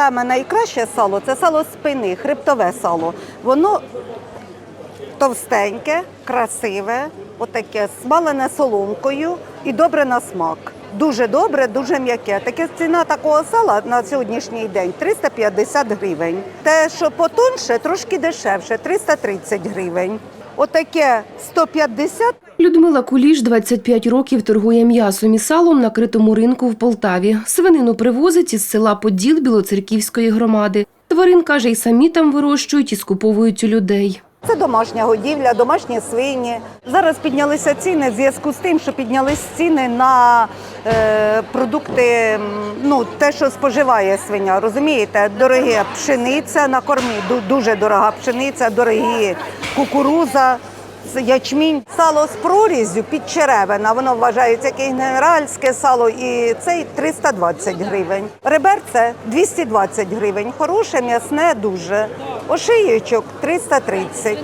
саме найкраще сало це сало спини, хребтове сало. Воно товстеньке, красиве, отаке, смалене соломкою і добре на смак. Дуже добре, дуже м'яке. Таке ціна такого сала на сьогоднішній день 350 гривень. Те, що потонше, трошки дешевше 330 гривень. Отаке 150 Людмила Куліш 25 років торгує м'ясом і салом на критому ринку в Полтаві. Свинину привозить із села Поділ Білоцерківської громади. Тварин, каже, і самі там вирощують і скуповують у людей. Це домашня годівля, домашні свині. Зараз піднялися ціни в зв'язку з тим, що піднялись ціни на е, продукти, ну те, що споживає свиня. Розумієте, дорогі пшениця на кормі, ду- дуже дорога пшениця, дорогі кукуруза. Ячмінь, сало з прорізю під черевина, воно вважається як генеральське сало, і цей 320 гривень. Реберце 220 гривень. Хороше, м'ясне, дуже. Ошиючок 330.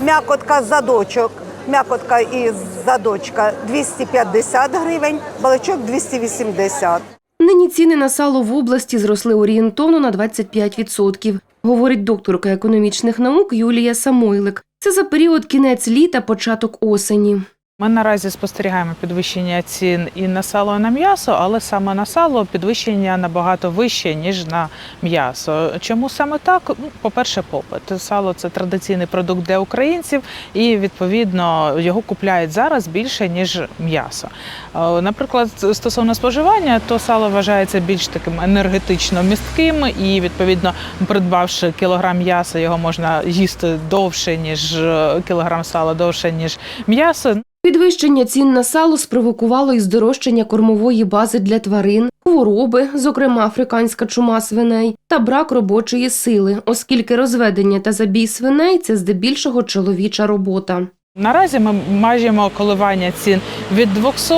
М'якотка задочок. М'якотка і задочка 250 гривень, баличок 280. Нині ціни на сало в області зросли орієнтовно на 25%, говорить докторка економічних наук Юлія Самойлик. Це за період кінець літа, початок осені. Ми наразі спостерігаємо підвищення цін і на сало, і на м'ясо, але саме на сало підвищення набагато вище, ніж на м'ясо. Чому саме так? Ну, По-перше, попит. Сало це традиційний продукт для українців, і відповідно його купляють зараз більше ніж м'ясо. Е, Наприклад, стосовно споживання, то сало вважається більш таким енергетично містким, і відповідно, придбавши кілограм м'яса, його можна їсти довше ніж е, кілограм сала, довше ніж м'ясо. Підвищення цін на сало спровокувало і здорожчання кормової бази для тварин, хвороби, зокрема африканська чума свиней, та брак робочої сили, оскільки розведення та забій свиней це здебільшого чоловіча робота. Наразі ми маємо коливання цін від 200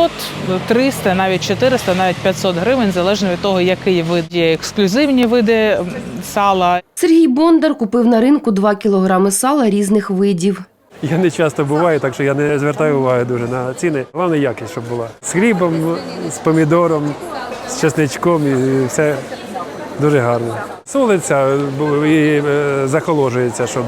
до 300, навіть 400, навіть 500 гривень, залежно від того, який вид є ексклюзивні види сала. Сергій Бондар купив на ринку 2 кілограми сала різних видів. Я не часто буваю, так що я не звертаю уваги дуже на ціни. Головне якість, щоб була. З хлібом, з помідором, з чесничком і все дуже гарно. Солиться і е, захоложується, щоб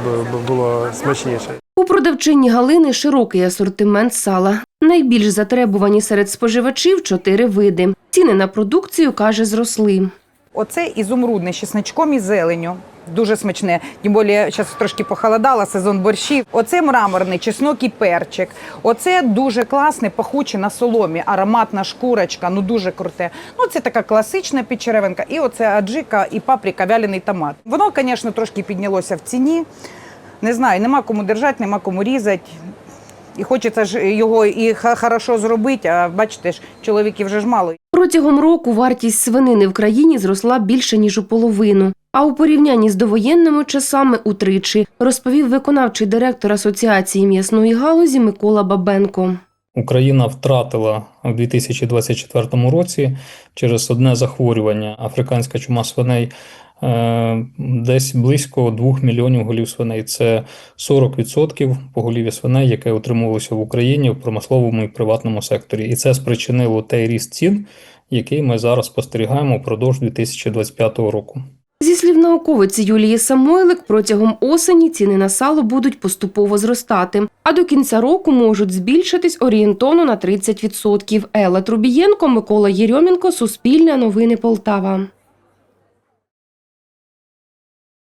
було смачніше. У продавчині Галини широкий асортимент сала. Найбільш затребувані серед споживачів чотири види. Ціни на продукцію, каже, зросли. Оце ізумрудне з чесничком і зеленю. Дуже смачне. Тим більше зараз трошки похолодало, сезон борщів. Оце мраморний чеснок і перчик. Оце дуже класне, пахуче на соломі, ароматна шкурочка, ну дуже круте. Ну це така класична підчеревинка. І оце аджика і паприка, вялений томат. Воно, звісно, трошки піднялося в ціні. Не знаю, нема кому держати, нема кому різати. І хочеться ж його і хорошо зробити, а бачите ж, чоловіків вже ж мало. Протягом року вартість свинини в країні зросла більше ніж у половину. А у порівнянні з довоєнними часами утричі, розповів виконавчий директор Асоціації м'ясної галузі Микола Бабенко. Україна втратила у 2024 році через одне захворювання африканська чума свиней е, десь близько 2 мільйонів голів свиней. Це 40% поголів'я свиней, яке утримувалося в Україні в промисловому і приватному секторі. І це спричинило той ріст цін, який ми зараз спостерігаємо впродовж 2025 року. Зі слів науковиці Юлії Самойлик, протягом осені ціни на сало будуть поступово зростати, а до кінця року можуть збільшитись орієнтовно на 30%. Елла Трубієнко, Микола Єрьомінко, Суспільне новини Полтава.